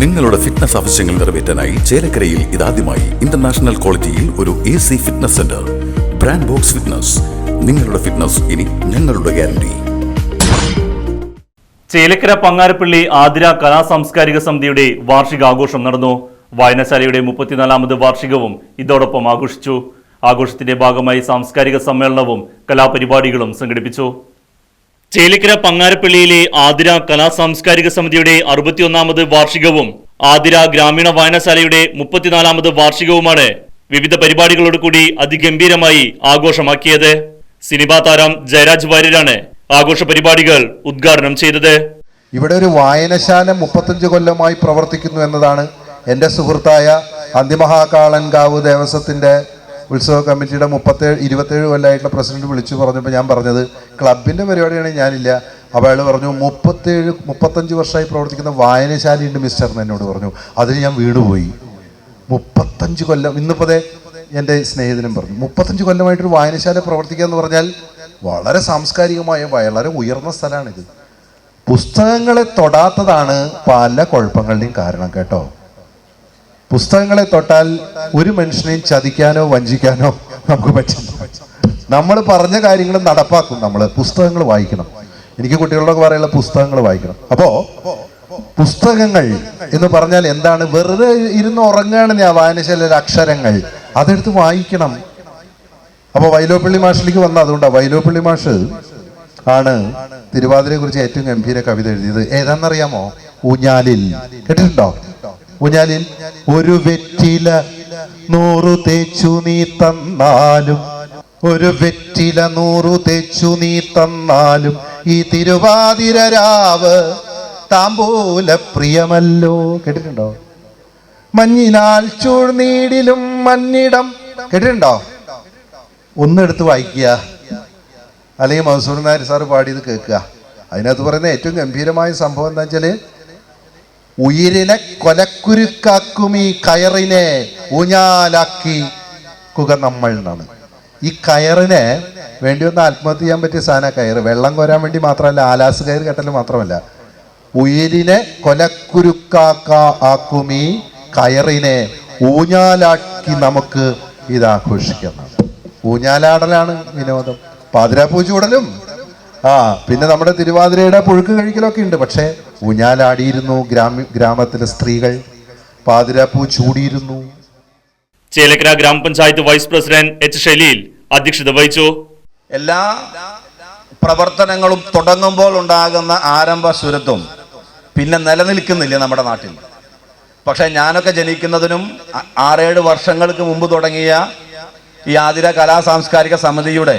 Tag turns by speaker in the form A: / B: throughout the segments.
A: നിങ്ങളുടെ ഫിറ്റ്നസ് ആവശ്യങ്ങൾ നിറവേറ്റാനായി ചേലക്കരയിൽ ഇതാദ്യമായി ഇന്റർനാഷണൽ ക്വാളിറ്റിയിൽ ഒരു A C fitness center brand box fitness നിങ്ങളുടെ ഫിറ്റ്നസ് ഇനി ഞങ്ങളുടെ ഗ്യാരണ്ടി
B: ചേലക്കര പങ്ങാരപ്പള്ളി ആതിര കലാ സാംസ്കാരിക സമിതിയുടെ വാർഷികാഘോഷം നടന്നു. വായനശാലയുടെ മുപ്പത്തിനാലാമത് വാർഷികവും ഇതോടൊപ്പം ആഘോഷിച്ചു. ആഘോഷത്തിന്റെ ഭാഗമായി സാംസ്കാരിക സമ്മേളനവും കലാപരിപാടികളും സംഘടിപ്പിച്ചു. ചേലക്കര പങ്ങാരപ്പള്ളിയിലെ ആതിര കലാ സാംസ്കാരിക സമിതിയുടെ അറുപത്തിയൊന്നാമത് വാർഷികവും ആതിര ഗ്രാമീണ വായനശാലയുടെ മുപ്പത്തിനാലാമത് വാർഷികവുമാണ് വിവിധ പരിപാടികളോട് കൂടി അതിഗംഭീരമായി ആഘോഷമാക്കിയത്. സിനിമാ താരം ജയരാജ് വാര്യരാണ് ആഘോഷ പരിപാടികൾ ഉദ്ഘാടനം ചെയ്തത്.
C: ഇവിടെ ഒരു വായനശാല മുപ്പത്തഞ്ച് കൊല്ലമായി പ്രവർത്തിക്കുന്നു എന്നതാണ് എന്റെ സുഹൃത്തായ അന്തിമഹാകാളൻകാവ് ദേവസ്വത്തിന്റെ ഉത്സവ കമ്മിറ്റിയുടെ മുപ്പത്തേഴ് ഇരുപത്തേഴ് കൊല്ലമായിട്ടുള്ള പ്രസിഡന്റ് വിളിച്ചു പറഞ്ഞപ്പോൾ ഞാൻ പറഞ്ഞത് ക്ലബിന്റെ പരിപാടിയാണെങ്കിൽ ഞാനില്ല. അപ്പോൾ അയാൾ പറഞ്ഞു മുപ്പത്തേഴ് മുപ്പത്തഞ്ച് വർഷമായി പ്രവർത്തിക്കുന്ന വായനശാലയുണ്ട് മിസ്റ്റർ എന്ന് എന്നോട് പറഞ്ഞു. അതിന് ഞാൻ വീണുപോയി മുപ്പത്തഞ്ച് കൊല്ലം ഇന്നിപ്പോൾ ദേ എന്റെ സ്നേഹിതനും പറഞ്ഞു മുപ്പത്തഞ്ച് കൊല്ലമായിട്ടൊരു വായനശാല പ്രവർത്തിക്കുക എന്ന് പറഞ്ഞാൽ വളരെ സാംസ്കാരികമായ വളരെ ഉയർന്ന സ്ഥലമാണിത്. പുസ്തകങ്ങളെ തൊടാത്തതാണ് പല കുഴപ്പങ്ങളുടെയും കാരണം കേട്ടോ. പുസ്തകങ്ങളെ തൊട്ടാൽ ഒരു മനുഷ്യനെയും ചതിക്കാനോ വഞ്ചിക്കാനോ നമുക്ക് പറ്റില്ല. നമ്മൾ പറഞ്ഞ കാര്യങ്ങൾ നടപ്പാക്കും നമ്മൾ. പുസ്തകങ്ങൾ വായിക്കണം. എനിക്ക് കുട്ടികളോടൊക്കെ പറയുള്ള പുസ്തകങ്ങൾ വായിക്കണം. അപ്പോ പുസ്തകങ്ങൾ എന്ന് പറഞ്ഞാൽ എന്താണ്? വെറുതെ ഇരുന്ന് ഉറങ്ങുകയാണ് ഞാൻ വായനശാലയിലെ അക്ഷരങ്ങൾ. അതെടുത്ത് വായിക്കണം. അപ്പൊ വൈലോപ്പള്ളി മാഷിലേക്ക് വന്ന അതുകൊണ്ടാ. വൈലോപ്പള്ളി മാഷ് ആണ് തിരുവാതിരയെ കുറിച്ച് ഏറ്റവും ഗംഭീര കവിത എഴുതിയത്. ഏതാണെന്നറിയാമോ? ഊഞ്ഞാലിൽ. കേട്ടിട്ടുണ്ടോ? ഊഞ്ഞാലിൽ ഒരു വെറ്റില നൂറു തേച്ചു നീ തന്നാലും ഒരു വെറ്റില നൂറു തേച്ചു നീ തന്നാലും ഈ തിരുവാതിര രാവ് താമ്പൂല പ്രിയമല്ലോ കേട്ടിട്ടുണ്ടോ? മഞ്ഞിനാൽ ചൂഴ്നീടിലും മഞ്ഞിടം. കേട്ടിട്ടുണ്ടോ? ഒന്നെടുത്ത് വായിക്കുക. അല്ലെങ്കിൽ മധുസൂർ നായർ സാറ് പാടിയത് കേൾക്കുക. അതിനകത്ത് പറയുന്ന ഏറ്റവും ഗംഭീരമായ സംഭവം എന്താ വെച്ചാൽ ഉയിരിനെ കൊലക്കുരുക്കാക്കും ഈ കയറിനെ ഊഞ്ഞാലാക്കി കുക നമ്മൾ എന്നാണ്. ഈ കയറിനെ വേണ്ടി ഒന്ന് ആത്മഹത്യ ചെയ്യാൻ പറ്റിയ സാധന കയറ്. വെള്ളം കോരാൻ വേണ്ടി മാത്രമല്ല ആലാസ് കയറ് കെട്ടൽ മാത്രമല്ല. ഉയിരിനെ കൊലക്കുരുക്കാക്ക ആക്കും ഈ കയറിനെ ഊഞ്ഞാലാക്കി നമുക്ക് ഇത് ആഘോഷിക്കാം ഊഞ്ഞാലാടലാണ് വിനോദം. പാതിരാപ്പൂ ചൂടലും ആ പിന്നെ നമ്മുടെ തിരുവാതിരയുടെ പുഴുക്ക് കഴിക്കലൊക്കെ ഉണ്ട്. പക്ഷേ ഊഞ്ഞാലാടിയിരുന്നു ഗ്രാമ ഗ്രാമത്തിലെ സ്ത്രീകൾ. പാതിരാപ്പൂ ചൂടിയിരുന്നു.
B: ചേലക്കര ഗ്രാമപഞ്ചായത്ത് വൈസ് പ്രസിഡന്റ് എച്ച് ഷലീൽ അധ്യക്ഷത വഹിച്ചു.
D: എല്ലാ പ്രവർത്തനങ്ങളും തുടങ്ങുമ്പോൾ ഉണ്ടാകുന്ന ആരംഭ സുരത്വം പിന്നെ നിലനിൽക്കുന്നില്ല നമ്മുടെ നാട്ടിൽ. പക്ഷെ ഞാനൊക്കെ ജനിക്കുന്നതിനും ആറേഴ് വർഷങ്ങൾക്ക് മുമ്പ് തുടങ്ങിയ ഈ ആതിര കലാ സാംസ്കാരിക സമിതിയുടെ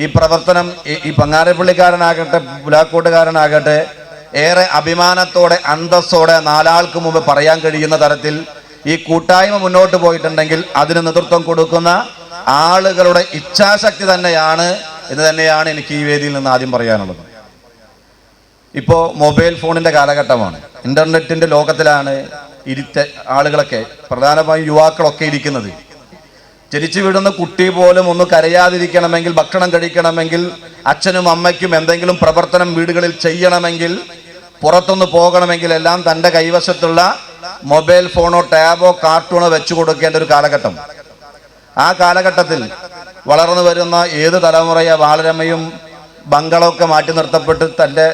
D: ഈ പ്രവർത്തനം ഈ- പങ്ങാരപ്പള്ളിക്കാരനാകട്ടെ പുലാക്കോട്ടുകാരനാകട്ടെ ഏറെ അഭിമാനത്തോടെ അന്തസ്സോടെ നാലാൾക്ക് മുമ്പ് പറയാൻ കഴിയുന്ന തരത്തിൽ ഈ കൂട്ടായ്മ മുന്നോട്ട് പോയിട്ടുണ്ടെങ്കിൽ അതിന് നേതൃത്വം കൊടുക്കുന്ന ആളുകളുടെ ഇച്ഛാശക്തി തന്നെയാണ് എന്ന് തന്നെയാണ് എനിക്ക് ഈ വേദിയിൽ നിന്ന് ആദ്യം പറയാനുള്ളത്. ഇപ്പോൾ മൊബൈൽ ഫോണിന്റെ കാലഘട്ടമാണ്. ഇന്റർനെറ്റിന്റെ ലോകത്തിലാണ് ഇരുത്ത ആളുകളൊക്കെ പ്രധാനമായും യുവാക്കളൊക്കെ ഇരിക്കുന്നത്. ജനിച്ചു വിടുന്ന കുട്ടി പോലും ഒന്ന് കരയാതിരിക്കണമെങ്കിൽ ഭക്ഷണം കഴിക്കണമെങ്കിൽ അച്ഛനും അമ്മയ്ക്കും എന്തെങ്കിലും പ്രവർത്തനം വീടുകളിൽ ചെയ്യണമെങ്കിൽ പുറത്തൊന്ന് പോകണമെങ്കിൽ എല്ലാം തന്റെ കൈവശത്തുള്ള മൊബൈൽ ഫോണോ ടാബോ കാർട്ടൂണോ വെച്ചു കൊടുക്കേണ്ട ഒരു കാലഘട്ടം. ആ കാലഘട്ടത്തിൽ വളർന്നു വരുന്ന ഏത് തലമുറയെ ബാലരമയും ബംഗളൊക്കെ മാറ്റി നിർത്തപ്പെട്ട് തന്റെ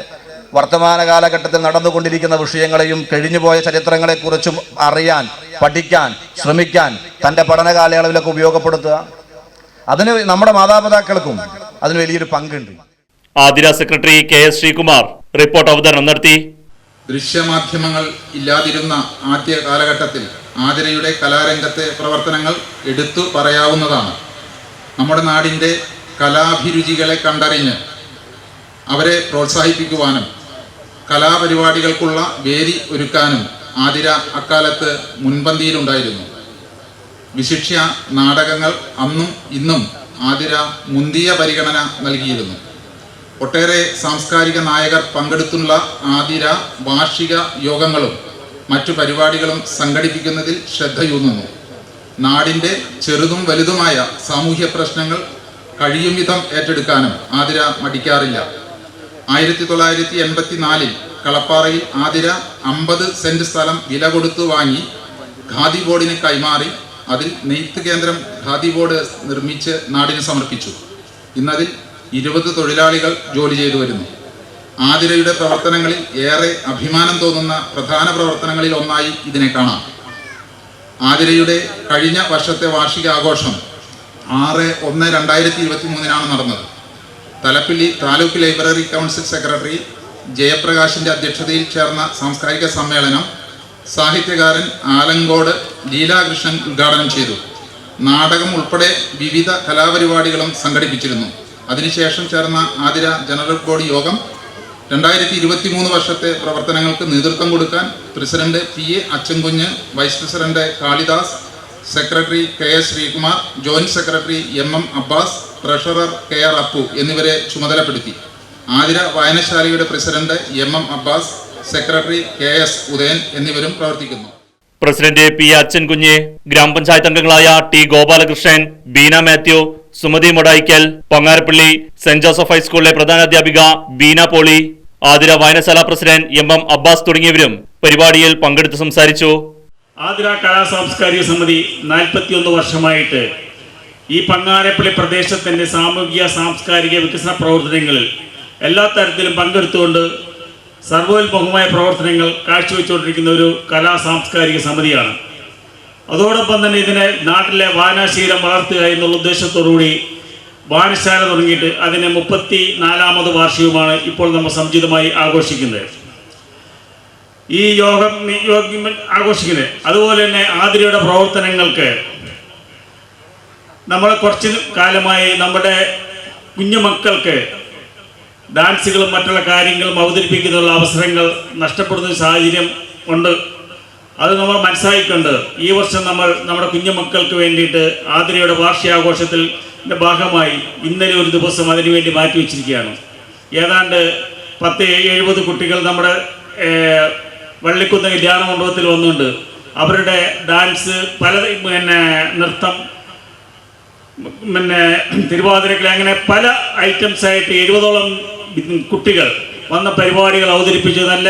D: വർത്തമാന കാലഘട്ടത്തിൽ നടന്നുകൊണ്ടിരിക്കുന്ന വിഷയങ്ങളെയും കഴിഞ്ഞുപോയ ചരിത്രങ്ങളെക്കുറിച്ചും അറിയാൻ പഠിക്കാൻ ശ്രമിക്കാൻ തന്റെ പഠന കാലയളവിലൊക്കെ ഉപയോഗപ്പെടുത്തുക. അതിന് നമ്മുടെ മാതാപിതാക്കൾക്കും അതിന് വലിയൊരു പങ്കുണ്ട്.
B: Athira secretary K S Sreekumar report അവതരണം നടത്തി.
E: ദൃശ്യമാധ്യമങ്ങൾ ഇല്ലാതിരുന്ന ആദ്യ കാലഘട്ടത്തിൽ ആതിരയുടെ കലാരംഗത്തെ പ്രവർത്തനങ്ങൾ എടുത്തു പറയാവുന്നതാണ്. നമ്മുടെ നാടിന്റെ കലാഭിരുചികളെ കണ്ടറിഞ്ഞ് അവരെ പ്രോത്സാഹിപ്പിക്കുവാനും കലാപരിപാടികൾക്കുള്ള വേദി ഒരുക്കാനും ആതിര അക്കാലത്ത് മുൻപന്തിയിലുണ്ടായിരുന്നു. വിശിഷ്യ നാടകങ്ങൾ അന്നും ഇന്നും ആതിര മുന്തിയ പരിഗണന നൽകിയിരുന്നു. ഒട്ടേറെ സാംസ്കാരിക നായകർ പങ്കെടുത്തുള്ള ആതിര വാർഷിക യോഗങ്ങളും മറ്റു പരിപാടികളും സംഘടിപ്പിക്കുന്നതിൽ ശ്രദ്ധയൂന്നുന്നു. നാടിന്റെ ചെറുതും വലുതുമായ സാമൂഹ്യ പ്രശ്നങ്ങൾ കഴിയും വിധം ഏറ്റെടുക്കാനും ആതിര മടിക്കാറില്ല. ആയിരത്തി തൊള്ളായിരത്തി എൺപത്തി നാലിൽ കളപ്പാറയിൽ ആതിര അമ്പത് സെന്റ് സ്ഥലം വില കൊടുത്തു വാങ്ങി ഖാദി ബോർഡിന് കൈമാറി അതിൽ നെയ്ത്ത് കേന്ദ്രം ഖാദി ബോർഡ് നിർമ്മിച്ച് നാടിന് സമർപ്പിച്ചു. ഇന്നതിൽ ഇരുപത് തൊഴിലാളികൾ ജോലി ചെയ്തു വരുന്നു. ആതിരയുടെ പ്രവർത്തനങ്ങളിൽ ഏറെ അഭിമാനം തോന്നുന്ന പ്രധാന പ്രവർത്തനങ്ങളിൽ ഒന്നായി ഇതിനെ കാണാം. ആതിരയുടെ കഴിഞ്ഞ വർഷത്തെ വാർഷിക ആഘോഷം ആറ് ഒന്ന് രണ്ടായിരത്തി ഇരുപത്തി മൂന്നിനാണ് നടന്നത്. Thalappilly taluk library council secretary ജയപ്രകാശിന്റെ അധ്യക്ഷതയിൽ ചേർന്ന സാംസ്കാരിക സമ്മേളനം സാഹിത്യകാരൻ ആലങ്കോട് ലീലാകൃഷ്ണൻ ഉദ്ഘാടനം ചെയ്തു. നാടകം ഉൾപ്പെടെ വിവിധ കലാപരിപാടികളും സംഘടിപ്പിച്ചിരുന്നു. അതിനുശേഷം ചേർന്ന ആതിര ജനറൽ ബോഡി യോഗം രണ്ടായിരത്തി ഇരുപത്തി മൂന്ന് വർഷത്തെ പ്രവർത്തനങ്ങൾക്ക് നേതൃത്വം കൊടുക്കാൻ president P A Achankunju vice president Kalidas secretary K S Sreekumar joint secretary M M Abbas treasurer K R Appu എന്നിവരെ ചുമതലപ്പെടുത്തി. Athira വായനശാലയുടെ president M M Abbas secretary K S Udayan എന്നിവരും പ്രവർത്തിക്കുന്നു.
B: പ്രസിഡന്റ് പി അച്ഛൻകുഞ്ഞ് ഗ്രാമപഞ്ചായത്ത് അംഗങ്ങളായ T Gopalakrishnan Beena Mathew Sumathi Modayikkal Pongarappally saint Joseph ഹൈസ്കൂളിലെ പ്രധാനാധ്യാപിക Beena poly Athira വായനശാല president M M Abbas തുടങ്ങിയവരും പരിപാടിയിൽ പങ്കെടുത്ത് സംസാരിച്ചു.
F: ആതിര കലാ സാംസ്കാരിക സമിതി നാൽപ്പത്തിയൊന്ന് വർഷമായിട്ട് ഈ പങ്ങാരപ്പള്ളി പ്രദേശത്തിന്റെ സാമൂഹിക സാംസ്കാരിക വികസന പ്രവർത്തനങ്ങളിൽ എല്ലാ തരത്തിലും പങ്കെടുത്തുകൊണ്ട് സർവോത്മുഖമായ പ്രവർത്തനങ്ങൾ കാഴ്ചവെച്ചുകൊണ്ടിരിക്കുന്ന ഒരു കലാ സാംസ്കാരിക സമിതിയാണ്. അതോടൊപ്പം തന്നെ ഇതിനെ നാട്ടിലെ വായനാശീലം വളർത്തുക എന്നുള്ള ഉദ്ദേശത്തോടുകൂടി വായനശാല തുടങ്ങിയിട്ട് അതിനെ മുപ്പത്തി നാലാമത് വാർഷികമാണ് ഇപ്പോൾ നമ്മൾ സംചിതമായി ആഘോഷിക്കുന്നത്. ഈ യോഗം ആഘോഷിക്കുന്നത്. അതുപോലെ തന്നെ ആതിരയുടെ പ്രവർത്തനങ്ങൾക്ക് നമ്മൾ കുറച്ച് കാലമായി നമ്മുടെ കുഞ്ഞുമക്കൾക്ക് ഡാൻസുകളും മറ്റുള്ള കാര്യങ്ങളും അവതരിപ്പിക്കുന്നതിനുള്ള അവസരങ്ങൾ നഷ്ടപ്പെടുന്ന സാഹചര്യം ഉണ്ട്. അത് നമ്മൾ മനസ്സിലാക്കിക്കൊണ്ട് ഈ വർഷം നമ്മൾ നമ്മുടെ കുഞ്ഞുമക്കൾക്ക് വേണ്ടിയിട്ട് ആതിരയുടെ വാർഷികാഘോഷത്തിൽ ഭാഗമായി ഇന്നലെ ഒരു ദിവസം അതിനുവേണ്ടി മാറ്റി വെച്ചിരിക്കുകയാണ്. ഏതാണ്ട് പത്ത് എഴുപത് കുട്ടികൾ നമ്മുടെ വള്ളിക്കുന്ന കല്യാണ മണ്ഡപത്തിൽ വന്നുകൊണ്ട് അവരുടെ ഡാൻസ് പല പിന്നെ നൃത്തം പിന്നെ തിരുവാതിരക്കളി അങ്ങനെ പല ഐറ്റംസ് ആയിട്ട് എഴുപതോളം കുട്ടികൾ വന്ന പരിപാടികൾ അവതരിപ്പിച്ച് നല്ല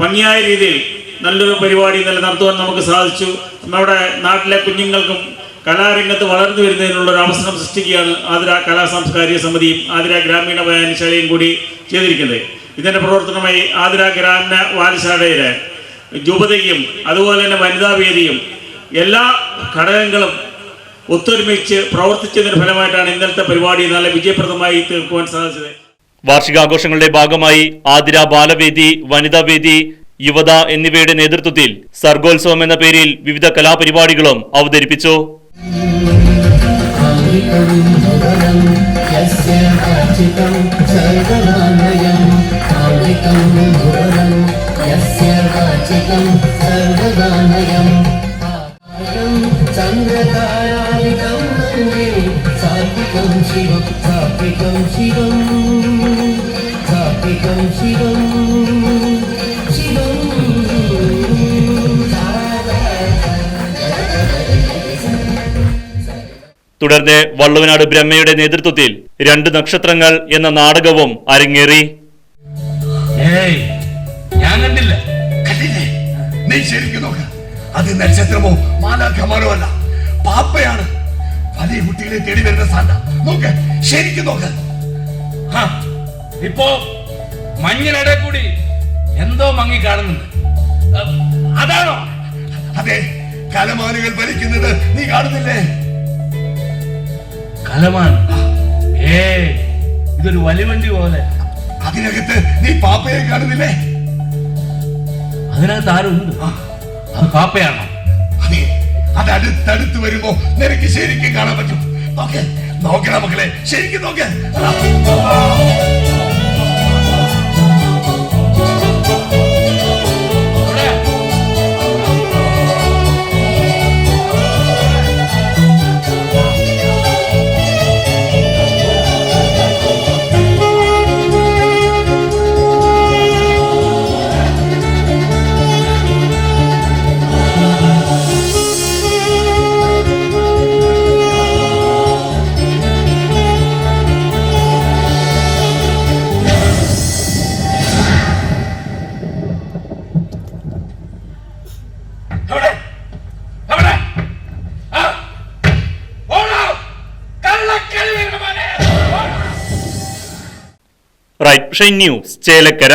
F: ഭംഗിയായ രീതിയിൽ നല്ലൊരു പരിപാടി ഇന്നലെ നടത്തുവാൻ നമുക്ക് സാധിച്ചു. നമ്മുടെ നാട്ടിലെ കുഞ്ഞുങ്ങൾക്കും കലാരംഗത്ത് വളർന്നു വരുന്നതിനുള്ള ഒരു അവസരം സൃഷ്ടിക്കുകയാണ് ആതിര കലാ സാംസ്കാരിക സമിതിയും ആതിര ഗ്രാമീണ വായനശാലയും കൂടി ചെയ്തിരിക്കുന്നത്. ഇതിന്റെ പ്രവർത്തനമായി ആതിര ഗ്രാമീണ വായനശാലയിലെ ജൂപതയും അതുപോലെ തന്നെ വനിതാ വേദിയും എല്ലാ ഘടകങ്ങളും ഒത്തൊരുമിച്ച് പ്രവർത്തിച്ചതിന്റെ ഫലമായിട്ടാണ് ഇന്നലത്തെ പരിപാടി നല്ല വിജയപ്രദമായി തീർക്കുവാൻ സാധിച്ചത്.
B: വാർഷികാഘോഷങ്ങളുടെ ഭാഗമായി ആതിര ബാലവേദി വനിതാവേദി യുവത എന്നിവയുടെ നേതൃത്വത്തിൽ സർഗോത്സവം എന്ന പേരിൽ വിവിധ കലാപരിപാടികളും അവതരിപ്പിച്ചു.
G: ശിവം ശിവം.
B: തുടർന്ന് വള്ളുവനാട് ബ്രഹ്മയുടെ നേതൃത്വത്തിൽ രണ്ട് നക്ഷത്രങ്ങൾ എന്ന നാടകവും അരങ്ങേറി.
H: ഏയ് ഞാൻ കണ്ടില്ല.
I: കണ്ടില്ലേ? നീ ശരിക്കും നോക്ക്. അത് നക്ഷത്രമോ? മാലാഖമാരോ അല്ല. പാപ്പയാണ്. വലിയ കുട്ടികളെ തേടി വരുന്ന സാന്ത. നോക്ക് ശരിക്കും നോക്ക്.
H: ഹാ, ഇപ്പോ മഞ്ഞിനിട കൂടി എന്തോ മങ്ങി കാണുന്നുണ്ട്. അതാണോ?
I: അതെ കലമാനുകൾ ഭരിക്കുന്നത് നീ കാണുന്നില്ലേ?
H: കലമാൻ ഏ ഇതൊരു വലിവണ്ടി പോലെ.
I: അതിനകത്ത് നീ പാപ്പയെ കാണുന്നില്ലേ?
H: അതിനകത്ത് ആരുണ്ട്? അത് പാപ്പയാണോ?
I: അതെ അത് അടുത്തടുത്ത് വരുമ്പോ നിനക്ക് ശരിക്കും കാണാൻ പറ്റും. നോക്കേ നോക്കണ മക്കളെ ശരിക്കും നോക്ക്.
B: ഷൈൻ ന്യൂസ് ചേലക്കര